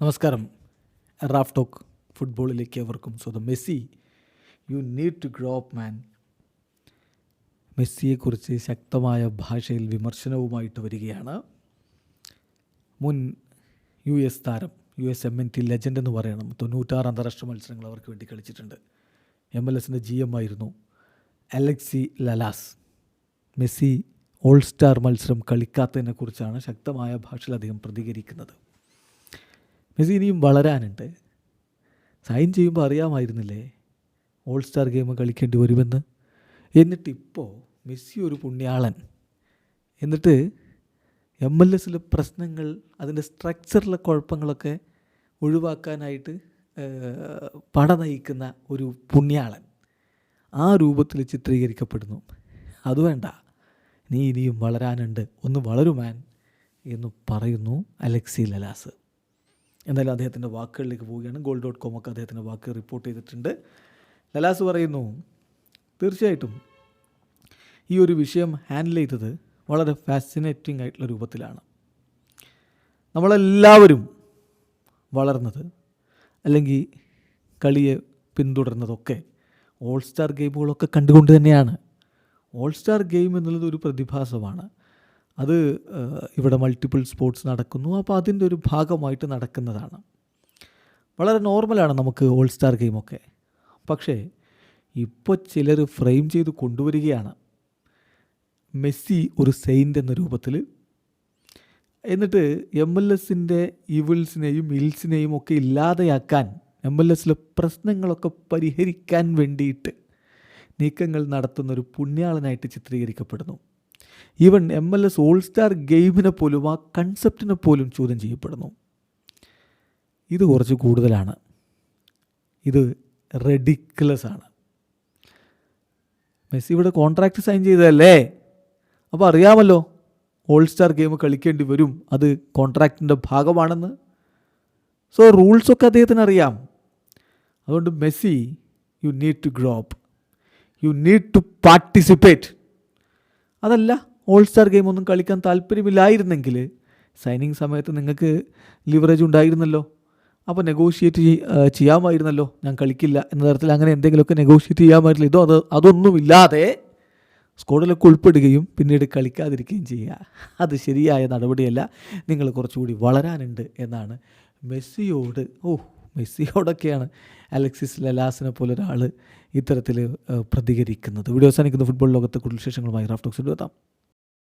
നമസ്കാരം. Raf talk ഫുട്ബോളിലേക്ക് അവർക്കും സ്വന്തം Messi. You need to grow up man മെസ്സിയെക്കുറിച്ച് ശക്തമായ ഭാഷയിൽ വിമർശനവുമായിട്ട് വരികയാണ്. മുൻ യു എസ് താരം U S M N T legend എന്ന് പറയണം. തൊണ്ണൂറ്റാറ് അന്താരാഷ്ട്ര മത്സരങ്ങൾ അവർക്ക് വേണ്ടി കളിച്ചിട്ടുണ്ട്. എം എൽ എസിന്റെ ജി എം ആയിരുന്നു Alexi Lalas. Messi all star മത്സരം കളിക്കാത്തതിനെക്കുറിച്ചാണ് ശക്തമായ ഭാഷയിൽ അദ്ദേഹം പ്രതികരിക്കുന്നത്. മെസ്സി ഇനിയും വളരാനുണ്ട്. സൈൻ ചെയ്യുമ്പോൾ അറിയാമായിരുന്നില്ലേ? ഓൾ സ്റ്റാർ ഗെയിം കളിക്കേണ്ടി വരുമെന്ന്. എന്നിട്ട് ഇപ്പോൾ മെസ്സി ഒരു പുണ്യാളൻ. എന്നിട്ട് എം എൽ എസിലെ പ്രശ്നങ്ങൾ അതിന്റെ സ്ട്രക്ചറിലെ കുഴപ്പങ്ങളൊക്കെ ഒഴിവാക്കാനായിട്ട് പട നയിക്കുന്ന ഒരു പുണ്യാളൻ ആ രൂപത്തിൽ ചിത്രീകരിക്കപ്പെടുന്നു. അത് വേണ്ട. നീ ഇനിയും വളരാനുണ്ട്. ഒന്ന് വളരുമാൻ എന്ന് പറയുന്നു അലക്സി ലലാസ്. എന്തായാലും അദ്ദേഹത്തിന്റെ വാക്കുകളിലേക്ക് പോവുകയാണ്. ഗോൾ ഡോട്ട് കോം ഒക്കെ അദ്ദേഹത്തിന്റെ വാക്ക് റിപ്പോർട്ട് ചെയ്തിട്ടുണ്ട്. ലലാസ് പറയുന്നു തീർച്ചയായിട്ടും ഈ ഒരു വിഷയം ഹാൻഡിൽ ചെയ്തത് വളരെ ഫാസിനേറ്റിംഗ് ആയിട്ടുള്ള രൂപത്തിലാണ്. നമ്മളെല്ലാവരും വളർന്നത് അല്ലെങ്കിൽ കളിയെ പിന്തുടർന്നതൊക്കെ ഓൾ സ്റ്റാർ ഗെയിമുകളൊക്കെ കണ്ടുകൊണ്ട് തന്നെയാണ്. ഓൾ സ്റ്റാർ ഗെയിം എന്നുള്ളത് ഒരു പ്രതിഭാസമാണ്. അത് ഇവിടെ മൾട്ടിപ്പിൾ സ്പോർട്സ് നടക്കുന്നു. അപ്പോൾ അതിന്റെ ഒരു ഭാഗമായിട്ട് നടക്കുന്നതാണ്. വളരെ നോർമലാണ് നമുക്ക് ഓൾ സ്റ്റാർ ഗെയിമൊക്കെ പക്ഷേ ഇപ്പോൾ ചിലർ ഫ്രെയിം ചെയ്ത് കൊണ്ടുവരികയാണ്. മെസ്സി ഒരു സെയിന്റ് എന്ന രൂപത്തിൽ. എന്നിട്ട് എം എൽ എസിന്റെ ഇവിൾസിനെയും ഇൽസിനെയും ഒക്കെ ഇല്ലാതെയാക്കാൻ എം എൽ എസിലെ പ്രശ്നങ്ങളൊക്കെ പരിഹരിക്കാൻ വേണ്ടിയിട്ട് നീക്കങ്ങൾ നടത്തുന്ന ഒരു പുണ്യാളനായിട്ട് ചിത്രീകരിക്കപ്പെടുന്നു. Even M L S all star ഗെയിമിനെ പോലും ആ കൺസെപ്റ്റിനെ പോലും ചോദ്യം ചെയ്യപ്പെടുന്നു. ഇത് കുറച്ച് കൂടുതലാണ്. ഇത് റെഡിക്കുലസ് ആണ്. മെസ്സി ഇവിടെ കോൺട്രാക്റ്റ് സൈൻ ചെയ്തതല്ലേ? അപ്പോൾ അറിയാമല്ലോ ഓൾ സ്റ്റാർ ഗെയിം കളിക്കേണ്ടി വരും. അത് കോൺട്രാക്റ്റിന്റെ ഭാഗമാണെന്ന്. സോ റൂൾസൊക്കെ അദ്ദേഹത്തിന് അറിയാം അതുകൊണ്ട് Messi you need to grow up you need to participate അതല്ല ഓൾ സ്റ്റാർ ഗെയിം ഒന്നും കളിക്കാൻ താല്പര്യമില്ലായിരുന്നെങ്കിൽ സൈനിങ് സമയത്ത് നിങ്ങൾക്ക് ലിവറേജ് ഉണ്ടായിരുന്നല്ലോ. അപ്പോൾ നെഗോഷിയേറ്റ് ചെയ്യാമായിരുന്നല്ലോ. ഞാൻ കളിക്കില്ല എന്ന തരത്തിൽ അങ്ങനെ എന്തെങ്കിലുമൊക്കെ നെഗോഷിയേറ്റ് ചെയ്യാമായിരുന്നില്ല ഇതോ അത് അതൊന്നുമില്ലാതെ സ്കോഡിലൊക്കെ ഉൾപ്പെടുകയും പിന്നീട് കളിക്കാതിരിക്കുകയും ചെയ്യുക. അത് ശരിയായ നടപടിയല്ല. നിങ്ങൾ കുറച്ചുകൂടി വളരാനുണ്ട് എന്നാണ് മെസ്സിയോട് ഓ മെസ്സിയോടൊക്കെയാണ് അലക്സിസ് ലലാസിനെ പോലെ ഒരാൾ ഇത്തരത്തിൽ പ്രതികരിക്കുന്നത്. വീഡിയോ അവസാനിക്കുന്ന. ഫുട്ബോൾ ലോകത്തെ കൂടുതൽ വിശേഷങ്ങളുമായി റാഫ്റ്റോക്സിന്റെ എത്താം.